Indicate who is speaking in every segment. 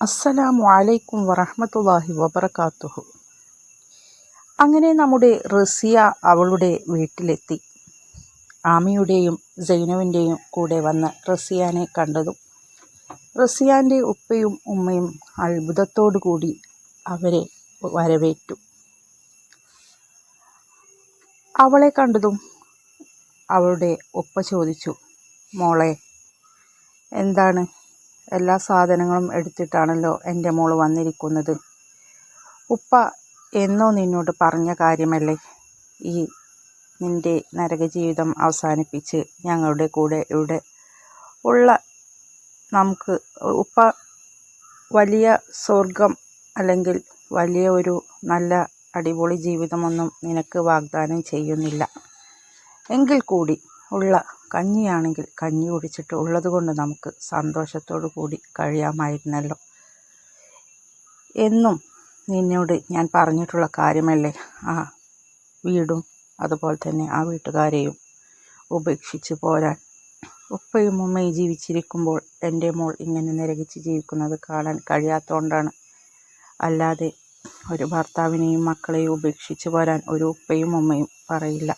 Speaker 1: അസ്സലാമു അലൈക്കും വറഹമത്തല്ലാഹി വബറകാതുഹു അങ്ങനെ നമ്മുടെ റസിയ അവളുടെ വീട്ടിലെത്തി. ആമിയുടെയും സൈനവിന്റെയും കൂടെ വന്ന് റസിയാനെ കണ്ടതും റസിയാന്റെ ഉപ്പയും ഉമ്മയും അത്ഭുതത്തോടു കൂടി അവരെ വരവേറ്റു. അവളെ കണ്ടതും അവളുടെ ഉപ്പ ചോദിച്ചു മോളെ എന്താണ് എല്ലാ സാധനങ്ങളും എടുത്തിട്ടാണല്ലോ എന്റെ മോൾ വന്നിരിക്കുന്നത്. ഉപ്പ എന്നോ നിന്നോട് പറഞ്ഞ കാര്യമല്ലേ? ഈ നിന്റെ നരകജീവിതം അവസാനിപ്പിച്ച് ഞങ്ങളുടെ കൂടെ ഇവിടെ ഉള്ള നമുക്ക് ഉപ്പ വലിയ സ്വർഗം അല്ലെങ്കിൽ വലിയ ഒരു നല്ല അടിപൊളി ജീവിതമൊന്നും നിനക്ക് വാഗ്ദാനം ചെയ്യുന്നില്ല. എങ്കിൽ കൂടി ഉള്ള കഞ്ഞിയാണെങ്കിൽ കഞ്ഞി കുടിച്ചിട്ട് ഉള്ളത് കൊണ്ട് നമുക്ക് സന്തോഷത്തോടു കൂടി കഴിയാമായിരുന്നല്ലോ. എന്നും നിന്നോട് ഞാൻ പറഞ്ഞിട്ടുള്ള കാര്യമല്ലേ? ആ വീടും അതുപോലെ തന്നെ ആ വീട്ടുകാരെയും ഉപേക്ഷിച്ച് പോരാൻ. ഉപ്പയും ഉമ്മയും ജീവിച്ചിരിക്കുമ്പോൾ എന്റെ മോൾ ഇങ്ങനെ നിരകിച്ച് ജീവിക്കുന്നത് കാണാൻ കഴിയാത്തതുകൊണ്ടാണ് അല്ലാതെ ഒരു ഭർത്താവിനെയും മക്കളെയും ഉപേക്ഷിച്ച് പോരാൻ ഒരു ഉപ്പയും ഉമ്മയും പറയില്ല.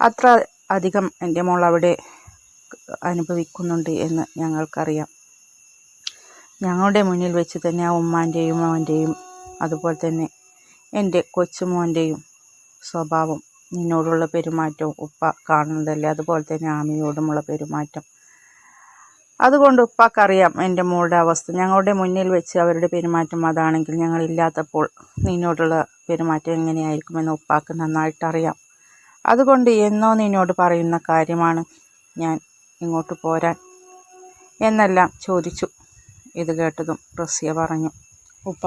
Speaker 1: അത്ര അധികം എന്റെ മോൾ അവിടെ അനുഭവിക്കുന്നുണ്ട് എന്ന് ഞങ്ങൾക്കറിയാം. ഞങ്ങളുടെ മുന്നിൽ വെച്ച് തന്നെ ആ ഉമ്മാന്റെയും അവന്റെയും അതുപോലെ തന്നെ എന്റെ കൊച്ചുമോന്റെയും സ്വഭാവം നിന്നോടുള്ള പെരുമാറ്റവും ഉപ്പ കാണുന്നതല്ലേ? അതുപോലെ തന്നെ ആമിയോടുമുള്ള പെരുമാറ്റം. അതുകൊണ്ട് ഉപ്പാക്കറിയാം എന്റെ മോളുടെ അവസ്ഥ. ഞങ്ങളുടെ മുന്നിൽ വെച്ച് അവരുടെ പെരുമാറ്റം അതാണെങ്കിൽ ഞങ്ങളില്ലാത്തപ്പോൾ നിന്നോടുള്ള പെരുമാറ്റം എങ്ങനെയായിരിക്കുമെന്ന് ഉപ്പാക്ക് നന്നായിട്ടറിയാം. അതുകൊണ്ട് എന്നോ നിന്നോട് പറയുന്ന കാര്യമാണ് ഞാൻ ഇങ്ങോട്ട് പോരാൻ. എന്നെല്ലാം ചോദിച്ചു. ഇത് കേട്ടതും റസിയ പറഞ്ഞു ഉപ്പ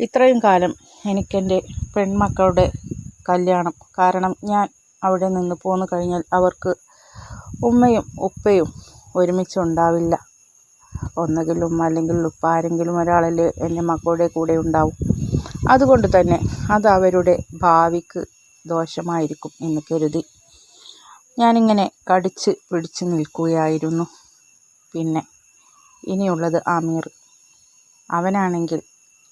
Speaker 1: ഇത്രയും കാലം എനിക്കെന്റെ പെൺമക്കളുടെ കല്യാണം. കാരണം ഞാൻ അവിടെ നിന്ന് പോന്നു കഴിഞ്ഞാൽ അവർക്ക് ഉമ്മയും ഉപ്പയും ഒരുമിച്ചുണ്ടാവില്ല. ഒന്നുകിൽ ഉമ്മ അല്ലെങ്കിൽ ഉപ്പ ആരെങ്കിലും ഒരാളല്ലേ എന്റെ മക്കളുടെ കൂടെ ഉണ്ടാവും. അതുകൊണ്ട് തന്നെ അത് അവരുടെ ഭാവിക്ക് ദോഷമായിരിക്കും എന്ന് കരുതി. ഞാനിങ്ങനെ കടിച്ച് പിടിച്ച് നിൽക്കുകയായിരുന്നു. പിന്നെ ഇനിയുള്ളത് ആമീർ. അവനാണെങ്കിൽ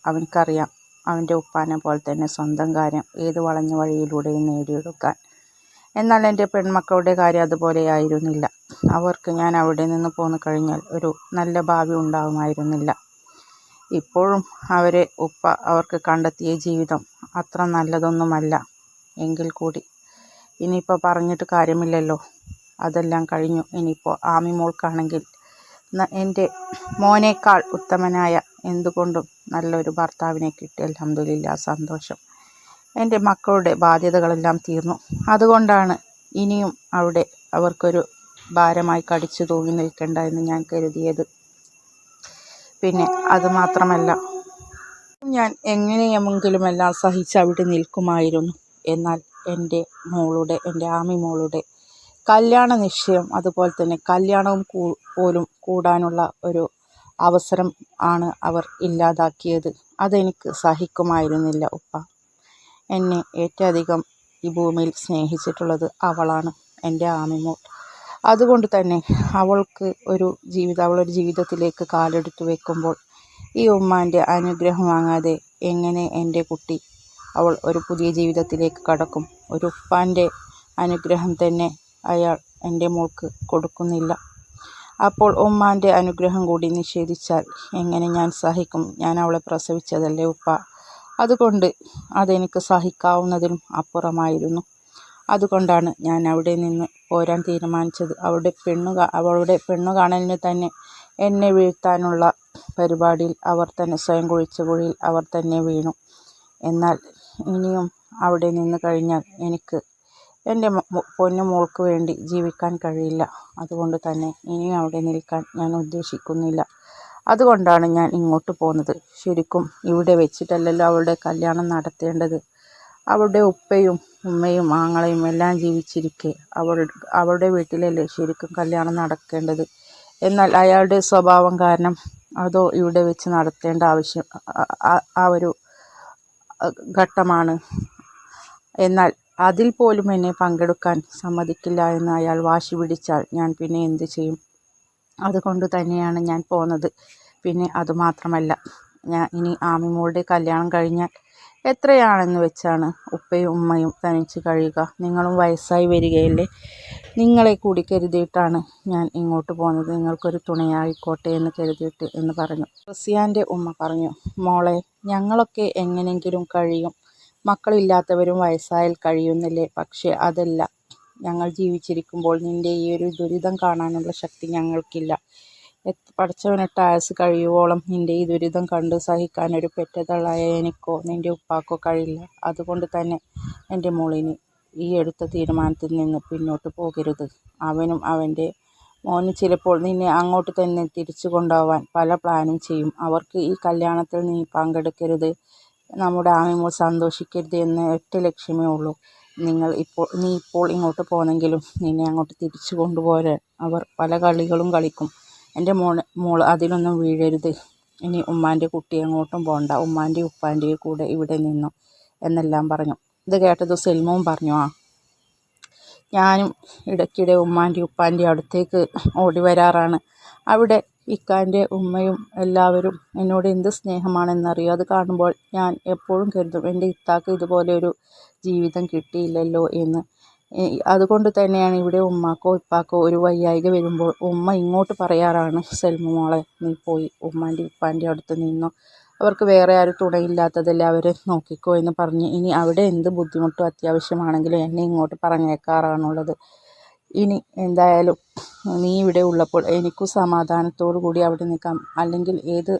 Speaker 1: അവനക്കറിയാം അവന്റെ ഉപ്പാനെ പോലെ തന്നെ സ്വന്തം കാര്യം ഏത് വളഞ്ഞ വഴിയിലൂടെയും നേടിയെടുക്കാൻ. എന്നാൽ എന്റെ പെൺമക്കളുടെ കാര്യം അതുപോലെ ആയിരുന്നില്ല. അവർക്ക് ഞാൻ അവിടെ നിന്ന് പോന്നു കഴിഞ്ഞാൽ ഒരു നല്ല ഭാവി ഉണ്ടാകുമായിരുന്നില്ല ഇപ്പോഴും അവരെ ഉപ്പ അവർക്ക് കണ്ടെത്തിയ ജീവിതം അത്ര നല്ലതൊന്നുമല്ല. എങ്കിൽ കൂടി. ഇനിയിപ്പോൾ പറഞ്ഞിട്ട് കാര്യമില്ലല്ലോ. അതെല്ലാം കഴിഞ്ഞു. ഇനിയിപ്പോൾ ആമി മോൾക്കാണെങ്കിൽ എന്റെ മോനേക്കാൾ ഉത്തമനായ എന്തുകൊണ്ടും നല്ലൊരു ഭർത്താവിനെ കിട്ടി. അൽഹംദുലില്ലാ സന്തോഷം. എന്റെ മക്കളുടെ ബാധ്യതകളെല്ലാം തീർന്നു. അതുകൊണ്ടാണ് ഇനിയും അവിടെ അവർക്കൊരു ഭാരമായി കടിച്ചു തൂങ്ങി നിൽക്കേണ്ട എന്ന് ഞാൻ കരുതിയത്. പിന്നെ അത് മാത്രമല്ല ഞാൻ എങ്ങനെയെങ്കിലും എല്ലാം സഹിച്ച് അവിടെ നിൽക്കുമായിരുന്നു. എന്നാൽ എന്റെ മോളുടെ എന്റെ ആമി മോളുടെ കല്യാണ നിശ്ചയം അതുപോലെ തന്നെ കല്യാണവും പോലും കൂടാനുള്ള ഒരു അവസരം ആണ് അവർ ഇല്ലാതാക്കിയത്. അതെനിക്ക് സഹിക്കുമായിരുന്നില്ല ഉപ്പ. എന്നെ ഏറ്റവും ഈ ഭൂമിയിൽ സ്നേഹിച്ചിട്ടുള്ളത് അവളാണ് എന്റെ ആമിമോൾ അതുകൊണ്ട് തന്നെ അവൾക്ക് ഒരു ജീവിതം അവളൊരു ജീവിതത്തിലേക്ക് കാലെടുത്ത് വെക്കുമ്പോൾ ഈ ഉമ്മാന്റെ അനുഗ്രഹം വാങ്ങാതെ എങ്ങനെ എന്റെ കുട്ടി അവൾ ഒരു പുതിയ ജീവിതത്തിലേക്ക് കടക്കും. ഒരു ഉപ്പാന്റെ അനുഗ്രഹം തന്നെ അയാൾ എന്റെ മോൾക്ക് കൊടുക്കുന്നില്ല. അപ്പോൾ ഉമ്മാന്റെ അനുഗ്രഹം കൂടി നിഷേധിച്ചാൽ എങ്ങനെ ഞാൻ സഹിക്കും? ഞാൻ അവളെ പ്രസവിച്ചതല്ലേ ഉപ്പ? അതുകൊണ്ട് അതെനിക്ക് സഹിക്കാവുന്നതിനും അപ്പുറമായിരുന്നു. അതുകൊണ്ടാണ് ഞാൻ അവിടെ നിന്ന് പോരാൻ തീരുമാനിച്ചത്. അവളുടെ പെണ്ണു അവളുടെ പെണ്ണു കാണലിന് തന്നെ എന്നെ വീഴ്ത്താനുള്ള പരിപാടിയിൽ അവർ തന്നെ സ്വയം കുഴിച്ച കുഴിയിൽ അവർ തന്നെ വീണു. എന്നാൽ ഇനിയും അവിടെ നിന്ന് കഴിഞ്ഞാൽ എനിക്ക് എന്റെ പൊന്നു മോൾക്ക് വേണ്ടി ജീവിക്കാൻ കഴിയില്ല. അതുകൊണ്ട് തന്നെ ഇനിയും അവിടെ നിൽക്കാൻ ഞാൻ ഉദ്ദേശിക്കുന്നില്ല. അതുകൊണ്ടാണ് ഞാൻ ഇങ്ങോട്ട് പോകുന്നത്. ശരിക്കും ഇവിടെ വെച്ചിട്ടല്ലല്ലോ അവളുടെ കല്യാണം നടത്തേണ്ടത്. അവളുടെ ഉപ്പയും ഉമ്മയും ആങ്ങളയും എല്ലാം ജീവിച്ചിരിക്കെ അവൾ അവളുടെ വീട്ടിലല്ലേ ശരിക്കും കല്യാണം നടക്കേണ്ടത്? എന്നാൽ അയാളുടെ സ്വഭാവം കാരണം അതോ ഇവിടെ വെച്ച് നടത്തേണ്ട ആവശ്യം ആ ഒരു ഘട്ടമാണ്. എന്നാൽ അതിൽ പോലും എന്നെ പങ്കെടുക്കാൻ സമ്മതിക്കില്ല എന്ന് അയാൾ വാശി പിടിച്ചാൽ ഞാൻ പിന്നെ എന്ത് ചെയ്യും? അതുകൊണ്ട് തന്നെയാണ് ഞാൻ പോന്നത്. പിന്നെ അതുമാത്രമല്ല ഞാൻ ഇനി ആമിമോളുടെ കല്യാണം കഴിഞ്ഞാൽ എത്രയാണെന്ന് വെച്ചാണ് ഉപ്പയും ഉമ്മയും തനിച്ച് കഴിയുക. നിങ്ങളും വയസ്സായി വരികയല്ലേ? നിങ്ങളെ കൂടി കരുതിയിട്ടാണ് ഞാൻ ഇങ്ങോട്ട് പോകുന്നത്. നിങ്ങൾക്കൊരു തുണയായിക്കോട്ടെ എന്ന് കരുതിയിട്ട് എന്ന് പറഞ്ഞു. റസിയാന്റെ ഉമ്മ പറഞ്ഞു മോളെ ഞങ്ങളൊക്കെ എങ്ങനെയെങ്കിലും കഴിയും. മക്കളില്ലാത്തവരും വയസ്സായാൽ കഴിയുന്നില്ലേ? പക്ഷേ അതല്ല. ഞങ്ങൾ ജീവിച്ചിരിക്കുമ്പോൾ നിന്റെ ഈ ഒരു ദുരിതം കാണാനുള്ള ശക്തി ഞങ്ങൾക്കില്ല. പടച്ചവനിട്ട ആയുസ് കഴിയുവോളം നിന്റെ ഈ ദുരിതം കണ്ടു സഹിക്കാൻ ഒരു പെറ്റതള്ളായ എനിക്കോ നിന്റെ ഉപ്പാക്കോ കഴിയില്ല. അതുകൊണ്ട് തന്നെ എന്റെ മോളിന് ഈ എടുത്ത തീരുമാനത്തിൽ നിന്ന് പിന്നോട്ട് പോകരുത്. അവനും അവന്റെ മോന് ചിലപ്പോൾ നിന്നെ അങ്ങോട്ട് തന്നെ തിരിച്ചു കൊണ്ടുപോവാൻ പല പ്ലാനും ചെയ്യും. അവർക്ക് ഈ കല്യാണത്തിൽ നീ പങ്കെടുക്കരുത്. നമ്മുടെ ആമിമോൾ സന്തോഷിക്കരുത് എന്ന ഒറ്റ ലക്ഷ്യമേ ഉള്ളൂ. നിങ്ങൾ ഇപ്പോൾ നീ ഇപ്പോൾ ഇങ്ങോട്ട് പോന്നെങ്കിലും നിന്നെ അങ്ങോട്ട് തിരിച്ചു കൊണ്ടുപോരാൻ അവർ പല കളികളും കളിക്കും. എന്റെ മോൾ മോൾ അതിലൊന്നും വീഴരുത്. ഇനി ഉമ്മാന്റെ കുട്ടി എങ്ങോട്ടും പോകണ്ട ഉമ്മാന്റെയും ഉപ്പാന്റെയും കൂടെ ഇവിടെ നിന്നു എന്നെല്ലാം പറഞ്ഞു. ഇത് കേട്ടത് സെൽമവും പറഞ്ഞു ആ ഞാനും ഇടയ്ക്കിടെ ഉമ്മാന്റെയും ഉപ്പാന്റെയും അടുത്തേക്ക് ഓടി വരാറാണ്. അവിടെ ഇക്കാന്റെ ഉമ്മയും എല്ലാവരും എന്നോട് എന്ത് സ്നേഹമാണെന്നറിയോ? അത് കാണുമ്പോൾ ഞാൻ എപ്പോഴും കരുതും എന്റെ ഇത്താക്ക് ഇതുപോലെ ഒരു ജീവിതം കിട്ടിയില്ലല്ലോ എന്ന്. അതുകൊണ്ട് തന്നെയാണ് ഇവിടെ ഉമ്മാക്കോ ഉപ്പാക്കോ ഒരു വയ്യായ്ക വരുമ്പോൾ ഉമ്മ ഇങ്ങോട്ട് പറയാറാണ് സെൽമ മോളെ നീ പോയി ഉമ്മാന്റെ ഉപ്പാന്റെ അടുത്ത് നിന്നോ. അവർക്ക് വേറെ ആരും തുണയില്ലാത്തതല്ലേ അവരെ നോക്കിക്കോ എന്ന് പറഞ്ഞ് ഇനി അവിടെ എന്ത് ബുദ്ധിമുട്ടും അത്യാവശ്യമാണെങ്കിലും എന്നെ ഇങ്ങോട്ട് പറഞ്ഞേക്കാറാണുള്ളത് ഇനി എന്തായാലും നീ ഇവിടെ ഉള്ളപ്പോൾ എനിക്കും സമാധാനത്തോടു കൂടി അവിടെ നിൽക്കാം. അല്ലെങ്കിൽ ഏത്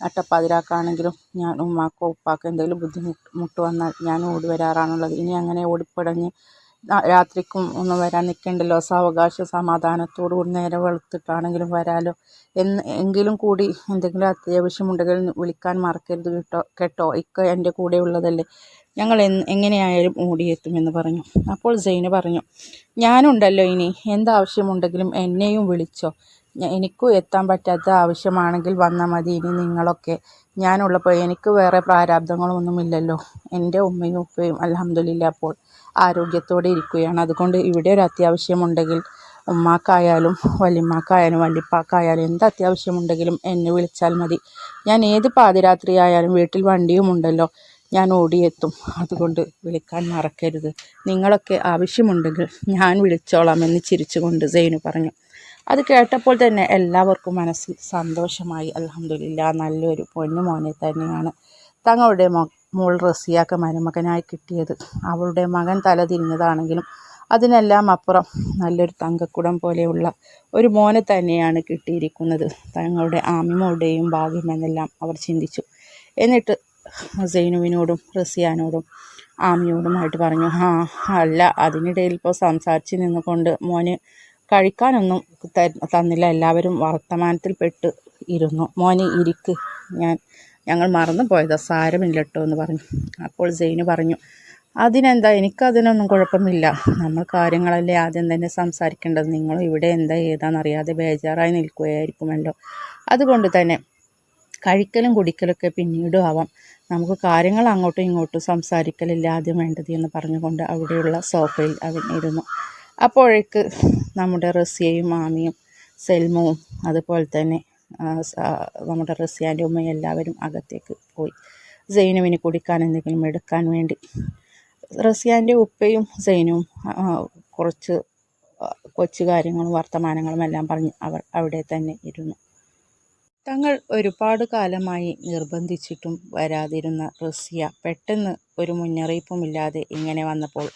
Speaker 1: അട്ടപ്പാതിരാക്കാണെങ്കിലും ഞാൻ ഉമ്മാക്കോ ഉപ്പാക്കോ എന്തെങ്കിലും ബുദ്ധിമുട്ട് വന്നാൽ ഞാൻ ഓടി വരാറാണുള്ളത്. ഇനി അങ്ങനെ ഓടിപ്പിടഞ്ഞ് രാത്രിക്കും ഒന്നും വരാൻ നിൽക്കണ്ടല്ലോ. സാവകാശം സമാധാനത്തോടു കൂടി നേരെ വെളുത്തിട്ടാണെങ്കിലും വരാലോ. എന്ന് എങ്കിലും കൂടി എന്തെങ്കിലും അത്യാവശ്യമുണ്ടെങ്കിൽ വിളിക്കാൻ മറക്കരുത് കേട്ടോ കേട്ടോ. ഇക്ക എന്റെ കൂടെ ഉള്ളതല്ലേ. ഞങ്ങൾ എങ്ങനെയായാലും ഓടിയെത്തുമെന്ന് പറഞ്ഞു. അപ്പോൾ സെയിന് പറഞ്ഞു ഞാനുണ്ടല്ലോ ഇനി. എന്താവശ്യമുണ്ടെങ്കിലും എന്നെയും വിളിച്ചോ. എനിക്കും എത്താൻ പറ്റാത്ത ആവശ്യമാണെങ്കിൽ വന്നാൽ മതി. ഇനി നിങ്ങളൊക്കെ ഞാനുള്ളപ്പോൾ എനിക്ക് വേറെ പ്രാരാബ്ദങ്ങളൊന്നുമില്ലല്ലോ. എന്റെ ഉമ്മയും ഉപ്പയും അലഹമ്മദില്ല അപ്പോൾ ആരോഗ്യത്തോടെ ഇരിക്കുകയാണ്. അതുകൊണ്ട് ഇവിടെ ഒരു അത്യാവശ്യമുണ്ടെങ്കിൽ ഉമ്മാക്കായാലും വല്യമ്മാക്കായാലും വല്യപ്പാക്കായാലും എന്ത് അത്യാവശ്യമുണ്ടെങ്കിലും എന്നെ വിളിച്ചാൽ മതി. ഞാൻ ഏത് പാതിരാത്രി ആയാലും വീട്ടിൽ വണ്ടിയുമുണ്ടല്ലോ ഞാൻ ഓടിയെത്തും. അതുകൊണ്ട് വിളിക്കാൻ മറക്കരുത്. നിങ്ങളൊക്കെ ആവശ്യമുണ്ടെങ്കിൽ ഞാൻ വിളിച്ചോളാം എന്ന് ചിരിച്ചുകൊണ്ട് സൈനു പറഞ്ഞു. അത് കേട്ടപ്പോൾ തന്നെ എല്ലാവർക്കും മനസ്സിൽ സന്തോഷമായി. അലഹമില്ല നല്ലൊരു പൊന്നുമോനെ തന്നെയാണ് തങ്ങളുടെ മോൾ റസിയാക്ക് മരുമകനായി കിട്ടിയത്. അവളുടെ മകൻ തല തിരിഞ്ഞതാണെങ്കിലും അതിനെല്ലാം അപ്പുറം നല്ലൊരു തങ്കക്കുടം പോലെയുള്ള ഒരു മോനെ തന്നെയാണ് കിട്ടിയിരിക്കുന്നത്. തങ്ങളുടെ ആമിമോളുടെയും ഭാഗ്യമെന്നെല്ലാം അവർ ചിന്തിച്ചു. എന്നിട്ട് സൈനുവിനോടും റസിയാനോടും ആമിയോടുമായിട്ട് പറഞ്ഞു ആ അല്ല അതിനിടയിൽ ഇപ്പോൾ സംസാരിച്ച് നിന്നുകൊണ്ട് മോന് കഴിക്കാനൊന്നും തന്നില്ല. എല്ലാവരും വർത്തമാനത്തിൽ പെട്ട് ഇരുന്നു. മോനെ ഇരിക്ക്. ഞാൻ ഞങ്ങൾ മറന്നു പോയതാ സാരമില്ല കേട്ടോ എന്ന് പറഞ്ഞു. അപ്പോൾ സെയിന് പറഞ്ഞു അതിനെന്താ? എനിക്കതിനൊന്നും കുഴപ്പമില്ല. നമ്മൾ കാര്യങ്ങളല്ലേ ആദ്യം തന്നെ സംസാരിക്കേണ്ടത്. നിങ്ങൾ ഇവിടെ എന്താ ഏതാണെന്നറിയാതെ ബേജാറായി നിൽക്കുകയായിരിക്കുമല്ലോ. അതുകൊണ്ട് തന്നെ കഴിക്കലും കുടിക്കലൊക്കെ പിന്നീടും ആവാം. നമുക്ക് കാര്യങ്ങൾ അങ്ങോട്ടും ഇങ്ങോട്ടും സംസാരിക്കലില്ല ആദ്യം വേണ്ടത് എന്ന് പറഞ്ഞുകൊണ്ട് അവിടെയുള്ള സോഫയിൽ അവൻ ഇരുന്നു. അപ്പോഴേക്ക് നമ്മുടെ റസിയയും മാമിയും സെൽമവും അതുപോലെ തന്നെ നമ്മുടെ റസിയാന്റെ ഉമ്മയും എല്ലാവരും അകത്തേക്ക് പോയി. സൈനുവിന് കുടിക്കാൻ എന്തെങ്കിലും എടുക്കാൻ വേണ്ടി. റസിയാന്റെ ഉപ്പയും സൈനുവും കുറച്ച് കൊച്ചു കാര്യങ്ങളും വർത്തമാനങ്ങളും എല്ലാം പറഞ്ഞ് അവർ അവിടെ തന്നെ ഇരുന്നു. തങ്ങൾ ഒരുപാട് കാലമായി നിർബന്ധിച്ചിട്ടും വരാതിരുന്ന റസിയ പെട്ടെന്ന് ഒരു മുന്നറിയിപ്പുമില്ലാതെ ഇങ്ങനെ വന്നപ്പോൾ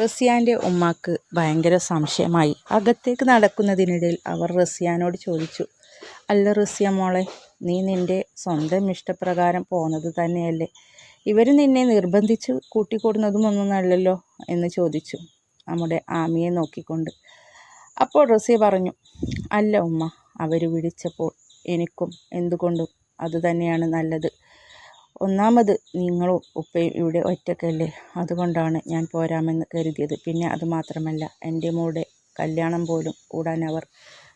Speaker 1: റസിയാന്റെ ഉമ്മാക്ക് ഭയങ്കര സംശയമായി. അകത്തേക്ക് നടക്കുന്നതിനിടയിൽ അവർ റസിയാനോട് ചോദിച്ചു അല്ല റസിയ മോളെ നീ നിന്റെ സ്വന്തം ഇഷ്ടപ്രകാരം പോകുന്നത് തന്നെയല്ലേ? ഇവർ നിന്നെ നിർബന്ധിച്ച് കൂട്ടിക്കൊടുന്നതുമൊന്നുമല്ലല്ലോ എന്ന് ചോദിച്ചു നമ്മുടെ ആമിയെ നോക്കിക്കൊണ്ട്. അപ്പോൾ റസിയ പറഞ്ഞു അല്ല ഉമ്മ അവർ വിളിച്ചപ്പോൾ എനിക്കും എന്തുകൊണ്ടും അതുതന്നെയാണ് നല്ലത്. ഒന്നാമത് നിങ്ങളും ഉപ്പയും ഇവിടെ ഒറ്റക്കല്ലേ? അതുകൊണ്ടാണ് ഞാൻ പോരാമെന്ന് കരുതിയത്. പിന്നെ അതുമാത്രമല്ല എന്റെ മോളുടെ കല്യാണം പോലും കൂടാൻ അവർ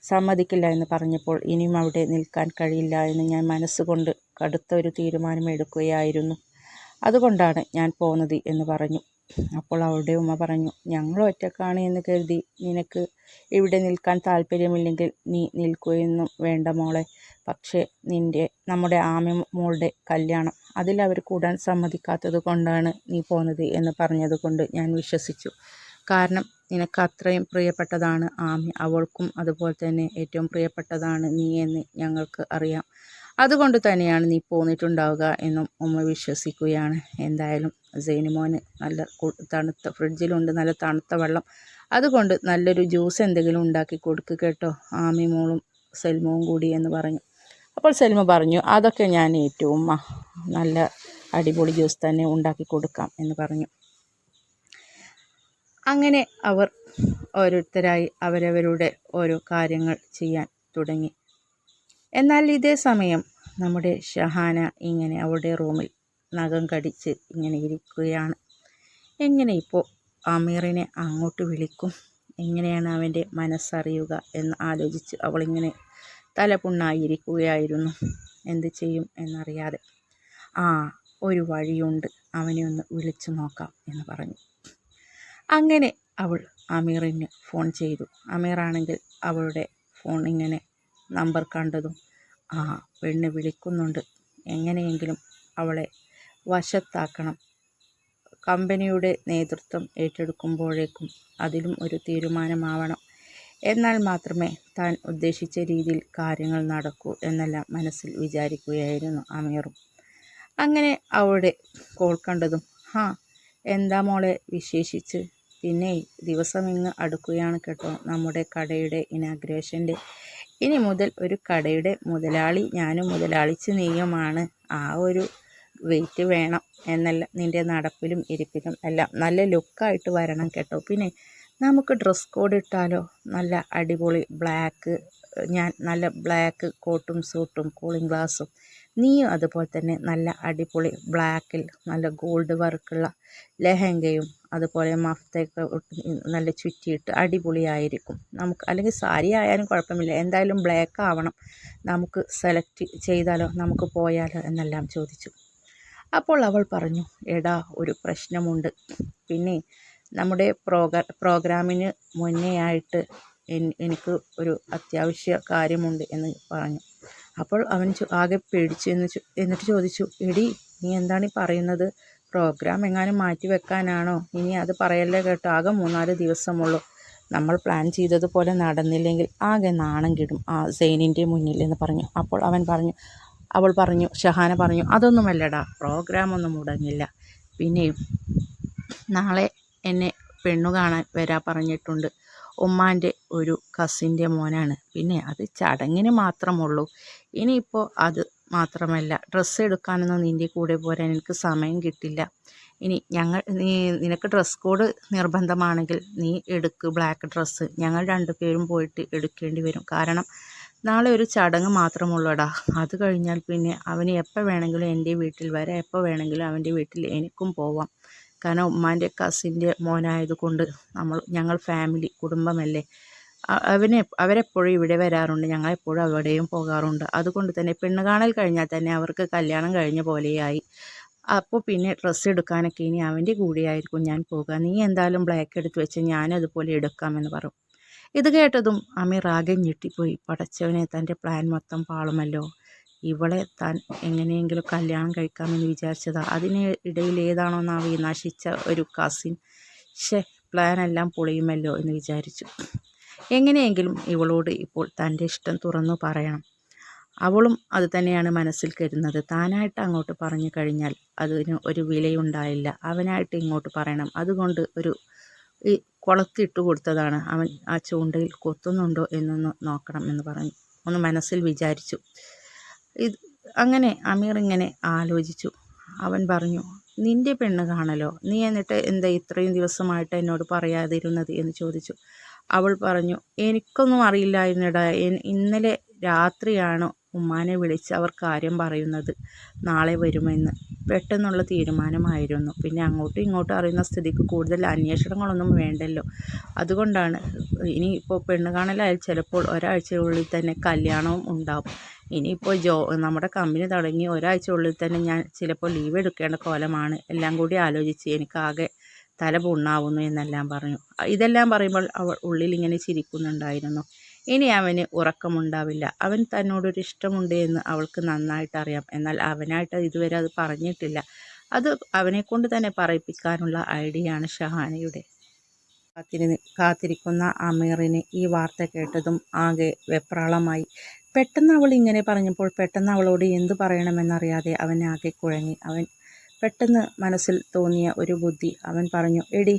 Speaker 1: സമ്മതിക്കില്ല എന്ന് പറഞ്ഞപ്പോൾ ഇനിയും അവിടെ നിൽക്കാൻ കഴിയില്ല എന്ന് ഞാൻ മനസ്സുകൊണ്ട് കടുത്ത ഒരു തീരുമാനം എടുക്കുകയായിരുന്നു അതുകൊണ്ടാണ് ഞാൻ പോകുന്നത് എന്ന് പറഞ്ഞു. അപ്പോൾ അവളുടെ ഉമ്മ പറഞ്ഞു ഞങ്ങൾ ഒറ്റക്കാണ് എന്ന് കരുതി നിനക്ക് ഇവിടെ നിൽക്കാൻ താല്പര്യമില്ലെങ്കിൽ നീ നിൽക്കുകയൊന്നും വേണ്ട മോളെ. പക്ഷേ നിന്റെ നമ്മുടെ ആമ മോളുടെ കല്യാണം അതിൽ അവർ കൂടാൻ സമ്മതിക്കാത്തത് കൊണ്ടാണ് നീ പോന്നത് എന്ന് പറഞ്ഞത് കൊണ്ട് ഞാൻ വിശ്വസിച്ചു. കാരണം നിനക്ക് അത്രയും പ്രിയപ്പെട്ടതാണ് ആമി. അവൾക്കും അതുപോലെ തന്നെ ഏറ്റവും പ്രിയപ്പെട്ടതാണ് നീ എന്ന് ഞങ്ങൾക്ക് അറിയാം. അതുകൊണ്ട് തന്നെയാണ് നീ പോന്നിട്ടുണ്ടാവുക എന്നും ഉമ്മ വിശ്വസിക്കുകയാണ്. എന്തായാലും സൈനിമോന് നല്ല തണുത്ത ഫ്രിഡ്ജിലുണ്ട് നല്ല തണുത്ത വെള്ളം. അതുകൊണ്ട് നല്ലൊരു ജ്യൂസ് എന്തെങ്കിലും ഉണ്ടാക്കി കൊടുക്കുക കേട്ടോ. ആമി മോളും സെൽമോവും കൂടി എന്ന് പറഞ്ഞു. അപ്പോൾ സെൽമ പറഞ്ഞു അതൊക്കെ ഞാൻ ഏറ്റു ഉമ്മ നല്ല അടിപൊളി ജ്യൂസ് തന്നെ ഉണ്ടാക്കി കൊടുക്കാം എന്ന് പറഞ്ഞു. അങ്ങനെ അവർ ഓരോരുത്തരായി അവരവരുടെ ഓരോ കാര്യങ്ങൾ ചെയ്യാൻ തുടങ്ങി. എന്നാൽ ഇതേ സമയം നമ്മുടെ ഷഹാന ഇങ്ങനെ അവളുടെ റൂമിൽ നഖം കടിച്ച് ഇങ്ങനെ ഇരിക്കുകയാണ്. എങ്ങനെ ഇപ്പോൾ അമീറിനെ അങ്ങോട്ട് വിളിക്കും? എങ്ങനെയാണ് അവന്റെ മനസ്സറിയുക? എന്ന് ആലോചിച്ച് അവളിങ്ങനെ തലപുണ്ണായിരിക്കുകയായിരുന്നു. എന്ത് ചെയ്യും എന്നറിയാതെ. ആ ഒരു വഴിയുണ്ട്. അവനെ ഒന്ന് വിളിച്ചു നോക്കാം എന്ന് പറഞ്ഞു. അങ്ങനെ അവൾ അമീറിന് ഫോൺ ചെയ്തു. അമീറാണെങ്കിൽ അവളുടെ ഫോൺ ഇങ്ങനെ നമ്പർ കണ്ടതും ആ പെണ്ണ് വിളിക്കുന്നുണ്ട്. എങ്ങനെയെങ്കിലും അവളെ വശത്താക്കണം. കമ്പനിയുടെ നേതൃത്വം ഏറ്റെടുക്കുമ്പോഴേക്കും അതിലും ഒരു തീരുമാനമാവണം. എന്നാൽ മാത്രമേ താൻ ഉദ്ദേശിച്ച രീതിയിൽ കാര്യങ്ങൾ നടക്കൂ എന്നെല്ലാം മനസ്സിൽ വിചാരിക്കുകയായിരുന്നു അമീറും. അങ്ങനെ അവളുടെ കോൾ കണ്ടതും ഹാ എന്താ മോളെ വിശേഷിച്ച്? പിന്നെ ദിവസം ഇന്ന് അടുക്കുകയാണ് കേട്ടോ. നമ്മുടെ കടയുടെ ഇനാഗ്രേഷന്റെ ഇനി മുതൽ ഒരു കടയുടെ മുതലാളി ഞാനും മുതലാളിച്ച് നീയുമാണ്. ആ ഒരു വെയിറ്റ് വേണം. എന്നല്ല നിന്റെ നടപ്പിലും ഇരിപ്പിലും എല്ലാം നല്ല ലുക്കായിട്ട് വരണം കേട്ടോ. പിന്നെ നമുക്ക് ഡ്രസ് കോഡ് ഇട്ടാലോ? നല്ല അടിപൊളി ബ്ലാക്ക് ഞാൻ നല്ല ബ്ലാക്ക് കോട്ടും സൂട്ടും കൂളിംഗ് ഗ്ലാസും നീയും അതുപോലെ തന്നെ നല്ല അടിപൊളി ബ്ലാക്കിൽ നല്ല ഗോൾഡ് വർക്കുള്ള ലെഹങ്കയും അതുപോലെ മഫ്തയൊക്കെ നല്ല ചുറ്റിയിട്ട് അടിപൊളിയായിരിക്കും. നമുക്ക് അല്ലെങ്കിൽ സാരി ആയാലും കുഴപ്പമില്ല. എന്തായാലും ബ്ലാക്ക് ആവണം. നമുക്ക് സെലക്ട് ചെയ്താലോ? നമുക്ക് പോയാലോ? എന്നെല്ലാം ചോദിച്ചു. അപ്പോൾ അവൾ പറഞ്ഞു എടാ ഒരു പ്രശ്നമുണ്ട്. പിന്നെ നമ്മുടെ പ്രോഗ പ്രോഗ്രാമിന് മുന്നേ ആയിട്ട് എനിക്ക് ഒരു അത്യാവശ്യ കാര്യമുണ്ട് എന്ന് പറഞ്ഞു. അപ്പോൾ അവൻ ആകെ പേടിച്ചു എന്ന് എന്നിട്ട് ചോദിച്ചു എടി നീ എന്താണ് ഈ പറയുന്നത്? പ്രോഗ്രാം എങ്ങാനും മാറ്റി വെക്കാനാണോ? ഇനി അത് പറയല്ലേ കേട്ടോ ആകെ മൂന്നാൽ ദിവസമുള്ളൂ. നമ്മൾ പ്ലാൻ ചെയ്തതുപോലെ നടന്നില്ലെങ്കിൽ ആകെ നാണം കിടും ആ സെയിനിന്റെ മുന്നിൽ എന്ന് പറഞ്ഞു. അപ്പോൾ അവൻ പറഞ്ഞു അവൾ പറഞ്ഞു ഷഹാന പറഞ്ഞു അതൊന്നുമല്ലടാ പ്രോഗ്രാമൊന്നും മുടങ്ങില്ല. പിന്നെയും നാളെ എന്നെ പെണ്ണു കാണാൻ വരാൻ പറഞ്ഞിട്ടുണ്ട്. ഉമ്മാന്റെ ഒരു കസിന്റെ മോനാണ്. പിന്നെ അത് ചടങ്ങിന് മാത്രമുള്ളൂ. ഇനിയിപ്പോൾ അത് മാത്രമല്ല ഡ്രസ്സ് എടുക്കാനൊന്നും നിന്റെ കൂടെ പോരാൻ എനിക്ക് സമയം കിട്ടില്ല. ഇനി ഞങ്ങൾ നീ നിനക്ക് ഡ്രസ് കോഡ് നിർബന്ധമാണെങ്കിൽ നീ എടുക്ക് ബ്ലാക്ക് ഡ്രസ്സ് ഞങ്ങൾ രണ്ടുപേരും പോയിട്ട് എടുക്കേണ്ടി വരും. കാരണം നാളെ ഒരു ചടങ്ങ് മാത്രമുള്ളടാ. അത് കഴിഞ്ഞാൽ പിന്നെ അവന് എപ്പോൾ വേണമെങ്കിലും എന്റെ വീട്ടിൽ വരാം. എപ്പോൾ വേണമെങ്കിലും അവന്റെ വീട്ടിൽ എനിക്കും പോവാം. കാരണം ഉമ്മാന്റെ കസിന്റെ മോനായതുകൊണ്ട് നമ്മൾ ഞങ്ങൾ ഫാമിലി കുടുംബമല്ലേ. അവനെ അവരെപ്പോഴും ഇവിടെ വരാറുണ്ട്. ഞങ്ങളെപ്പോഴും അവിടെയും പോകാറുണ്ട്. അതുകൊണ്ട് തന്നെ പെണ്ണ് കാണൽ കഴിഞ്ഞാൽ തന്നെ അവർക്ക് കല്യാണം കഴിഞ്ഞ പോലെയായി. അപ്പോൾ പിന്നെ ഡ്രസ്സ് എടുക്കാനൊക്കെ ഇനി അവന്റെ കൂടെയായിരിക്കും ഞാൻ പോകുക നീ എന്തായാലും ബ്ലാക്ക് എടുത്ത് വെച്ച് ഞാനതുപോലെ എടുക്കാമെന്ന് പറയും ഇത് കേട്ടതും അമീർ ആകെ ഞെട്ടിപ്പോയി. പടച്ചവനെ തന്റെ പ്ലാൻ മൊത്തം പാളുമല്ലോ. ഇവളെ താൻ എങ്ങനെയെങ്കിലും കല്യാണം കഴിക്കാമെന്ന് വിചാരിച്ചതാണ് അതിന് ഇടയിൽ ഏതാണോ നാവി നശിച്ച ഒരു കസിൻ ഷെ പ്ലാനെല്ലാം പൊളിയുമല്ലോ എന്ന് വിചാരിച്ചു. എങ്ങനെയെങ്കിലും ഇവളോട് ഇപ്പോൾ തന്റെ ഇഷ്ടം തുറന്നു പറയണം. അവളും അത് തന്നെയാണ് മനസ്സിൽ കരുതുന്നത്. താനായിട്ട് അങ്ങോട്ട് പറഞ്ഞു കഴിഞ്ഞാൽ അതിന് ഒരു വിലയുണ്ടായില്ല. അവനായിട്ട് ഇങ്ങോട്ട് പറയണം. അതുകൊണ്ട് ഒരു ഈ കുളത്തിട്ട് കൊടുത്തതാണ്. അവൻ ആ ചൂണ്ടയിൽ കൊത്തുന്നുണ്ടോ എന്നൊന്ന് നോക്കണം എന്ന് പറഞ്ഞു. ഒന്ന് മനസ്സിൽ വിചാരിച്ചു. ഇത് അങ്ങനെ അമീർ ഇങ്ങനെ ആലോചിച്ചു. അവൻ പറഞ്ഞു നിന്റെ പെണ്ണ് കാണലോ? നീ എന്നിട്ട് എന്താ ഇത്രയും ദിവസമായിട്ട് എന്നോട് പറയാതിരുന്നത്? എന്ന് ചോദിച്ചു. അവൾ പറഞ്ഞു എനിക്കൊന്നും അറിയില്ലായിരുന്നടാ. ഇന്നലെ രാത്രിയാണ് ഉമ്മാനെ വിളിച്ച് അവർ കാര്യം പറയുന്നത്. നാളെ വരുമെന്ന്. പെട്ടെന്നുള്ള തീരുമാനമായിരുന്നു. പിന്നെ അങ്ങോട്ടും ഇങ്ങോട്ടും അറിയുന്ന സ്ഥിതിക്ക് കൂടുതൽ അന്വേഷണങ്ങളൊന്നും വേണ്ടല്ലോ. അതുകൊണ്ടാണ് ഇനി ഇപ്പോൾ പെണ്ണ് കാണലായാൽ ചിലപ്പോൾ ഒരാഴ്ചയുള്ളിൽ തന്നെ കല്യാണവും ഉണ്ടാവും. ഇനിയിപ്പോൾ ജോ നമ്മുടെ കമ്പനി തുടങ്ങി ഒരാഴ്ചയുള്ളിൽ തന്നെ ഞാൻ ചിലപ്പോൾ ലീവ് എടുക്കേണ്ട കോലമാണ്. എല്ലാം കൂടി ആലോചിച്ച് എനിക്കാകെ തല പുണ്ണാവുന്നു എന്നെല്ലാം പറഞ്ഞു. ഇതെല്ലാം പറയുമ്പോൾ അവൾ ഉള്ളിൽ ഇങ്ങനെ ചിരിക്കുന്നുണ്ടായിരുന്നു. ഇനി അവന് ഉറക്കമുണ്ടാവില്ല. അവൻ തന്നോടൊരു ഇഷ്ടമുണ്ട് എന്ന് അവൾക്ക് നന്നായിട്ട് അറിയാം. എന്നാൽ അവനായിട്ട് ഇതുവരെ അത് പറഞ്ഞിട്ടില്ല. അത് അവനെക്കൊണ്ട് തന്നെ പറയിപ്പിക്കാനുള്ള ഐഡിയയാണ് ഷഹാനയുടെ. കാത്തിരി കാത്തിരിക്കുന്ന അമീറിന് ഈ വാർത്ത കേട്ടതും ആകെ വെപ്രാളമായി. പെട്ടെന്ന് അവൾ ഇങ്ങനെ പറഞ്ഞപ്പോൾ പെട്ടെന്ന് അവളോട് എന്തു പറയണമെന്നറിയാതെ അവൻ ആകെ കുഴങ്ങി. അവൻ പെട്ടെന്ന് മനസ്സിൽ തോന്നിയ ഒരു ബുദ്ധി. അവൻ പറഞ്ഞു എടി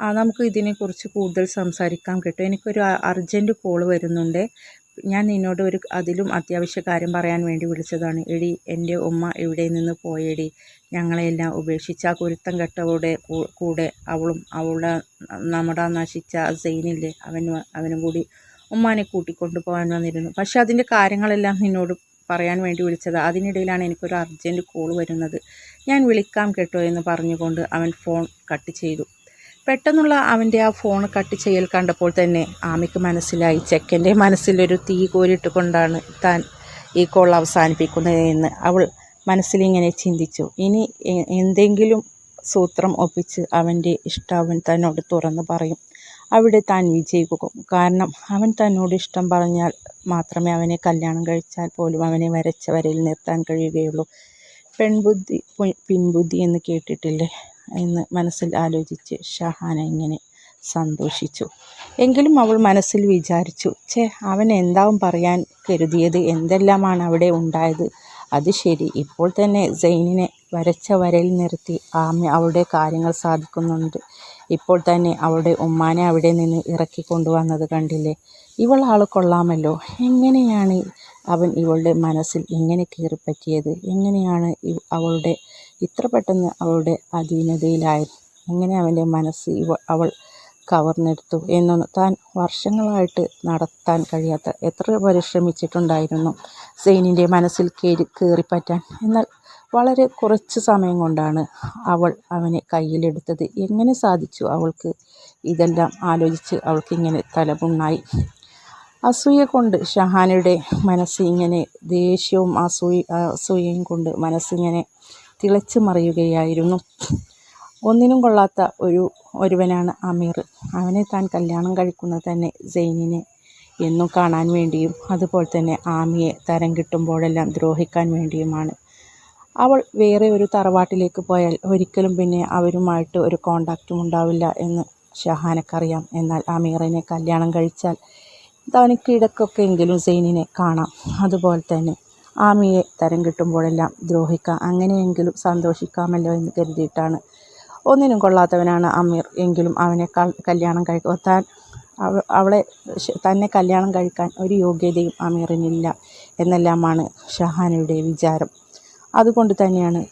Speaker 1: ആ നമുക്ക് ഇതിനെക്കുറിച്ച് കൂടുതൽ സംസാരിക്കാം കേട്ടോ. എനിക്കൊരു അർജന്റ് കോൾ വരുന്നുണ്ട്. ഞാൻ നിന്നോട് ഒരു അതിലും അത്യാവശ്യ കാര്യം പറയാൻ വേണ്ടി വിളിച്ചതാണ്. എടി എന്റെ ഉമ്മ ഇവിടെ നിന്ന് പോയെടി? ഞങ്ങളെല്ലാം ഉപേക്ഷിച്ച ആ കുരുത്തം കെട്ടവളുടെ കൂടെ അവളും അവളുടെ നമ്മുടെ നശിച്ച സെയിനില്ലേ അവനും അവനും കൂടി ഉമ്മാനെ കൂട്ടിക്കൊണ്ടു പോകാൻ വന്നിരുന്നു പക്ഷേ അതിന്റെ കാര്യങ്ങളെല്ലാം നിന്നോട് പറയാൻ വേണ്ടി വിളിച്ചത്. അതിനിടയിലാണ് എനിക്കൊരു അർജന്റ് കോൾ വരുന്നത്. ഞാൻ വിളിക്കാം കേട്ടോ എന്ന് പറഞ്ഞുകൊണ്ട് അവൻ ഫോൺ കട്ട് ചെയ്തു. പെട്ടെന്നുള്ള അവന്റെ ആ ഫോൺ കട്ട് ചെയ്യൽ കണ്ടപ്പോൾ തന്നെ ആമിക്ക് മനസ്സിലായി. ചെക്കന്റെ മനസ്സിലൊരു തീ കോരിട്ട് കൊണ്ടാണ് താൻ ഈ കോൾ അവസാനിപ്പിക്കുന്നത് എന്ന് അവൾ മനസ്സിലിങ്ങനെ ചിന്തിച്ചു. ഇനി എന്തെങ്കിലും സൂത്രം ഒപ്പിച്ച് അവന്റെ ഇഷ്ടം അവൻ തന്നോട് തുറന്ന് പറയും. അവിടെ താൻ വിജയിക്കും കാരണം അവൻ തന്നോട് ഇഷ്ടം പറഞ്ഞാൽ മാത്രമേ അവനെ കല്യാണം കഴിച്ചാൽ പോലും അവനെ വരച്ച വരയിൽ നിർത്താൻ കഴിയുകയുള്ളൂ. പെൺബുദ്ധി പിൻബുദ്ധി എന്ന് കേട്ടിട്ടില്ലേ? എന്ന് മനസ്സിൽ ആലോചിച്ച് ഷഹാന ഇങ്ങനെ സന്തോഷിച്ചു. എങ്കിലും അവൾ മനസ്സിൽ വിചാരിച്ചു ചേ അവൻ എന്താവും പറയാൻ കരുതിയത് എന്തെല്ലാമാണ് അവിടെ ഉണ്ടായത്? അത് ശരി ഇപ്പോൾ തന്നെ സൈനിനെ വരച്ച വരയിൽ നിർത്തി ആമി അവളുടെ കാര്യങ്ങൾ സാധിക്കുന്നുണ്ട്. ഇപ്പോൾ തന്നെ അവളുടെ ഉമ്മാനെ അവിടെ നിന്ന് ഇറക്കി കൊണ്ടുവന്നത് കണ്ടില്ലേ? ഇവൾ ആൾ കൊള്ളാമല്ലോ. എങ്ങനെയാണ് അവൻ ഇവളുടെ മനസ്സിൽ ഇങ്ങനെ കയറിപ്പറ്റിയത് എങ്ങനെയാണ് അവളുടെ ഇത്ര പെട്ടെന്ന് അവളുടെ അധീനതയിലായി എങ്ങനെ അവന്റെ മനസ്സ് ഇവ അവൾ കവർന്നെടുത്തു എന്നൊന്ന് താൻ വർഷങ്ങളായിട്ട് നടത്താൻ കഴിയാത്ത എത്ര പരിശ്രമിച്ചിട്ടുണ്ടായിരുന്നു സെയിനിന്റെ മനസ്സിൽ കയറി കയറിപ്പറ്റാൻ എന്നാൽ വളരെ കുറച്ച് സമയം കൊണ്ടാണ് അവൾ അവനെ കയ്യിലെടുത്തത്. എങ്ങനെ സാധിച്ചു അവൾക്ക്? ഇതെല്ലാം ആലോചിച്ച് അവൾക്കിങ്ങനെ തലപുണ്ണായി. അസൂയ കൊണ്ട് ഷഹാനയുടെ മനസ്സ് ഇങ്ങനെ ദേഷ്യവും അസൂയ അസൂയയും കൊണ്ട് മനസ്സിങ്ങനെ തിളച്ചു മറിയുകയായിരുന്നു. ഒന്നിനും കൊള്ളാത്ത ഒരു ഒരുവനാണ് അമീർ. അവനെ താൻ കല്യാണം കഴിക്കുന്നത് തന്നെ സൈനിനെ എന്നും കാണാൻ വേണ്ടിയും അതുപോലെ തന്നെ ആമിയെ തരം കിട്ടുമ്പോഴെല്ലാം ദ്രോഹിക്കാൻ വേണ്ടിയുമാണ്. അവൾ വേറെ ഒരു തറവാട്ടിലേക്ക് പോയാൽ ഒരിക്കലും പിന്നെ അവരുമായിട്ട് ഒരു കോണ്ടാക്റ്റും ഉണ്ടാവില്ല എന്ന് ഷഹാനക്കറിയാം. എന്നാൽ അമീറിനെ കല്യാണം കഴിച്ചാൽ തനിക്ക് ഇടയ്ക്കൊക്കെ എങ്കിലും സൈനിനെ കാണാം. അതുപോലെ തന്നെ ആമിയെ തരം കിട്ടുമ്പോഴെല്ലാം ദ്രോഹിക്കാം. അങ്ങനെയെങ്കിലും സന്തോഷിക്കാമല്ലോ എന്ന് കരുതിയിട്ടാണ്. ഒന്നിനും കൊള്ളാത്തവനാണ് അമീർ. എങ്കിലും അവനെ കല്യാണം കഴിക്കുക താൻ അവളെ തന്നെ കല്യാണം കഴിക്കാൻ ഒരു യോഗ്യതയും അമീറിനില്ല എന്നെല്ലാമാണ് ഷഹാനയുടെ വിചാരം. അതുകൊണ്ട് തന്നെയാണ്.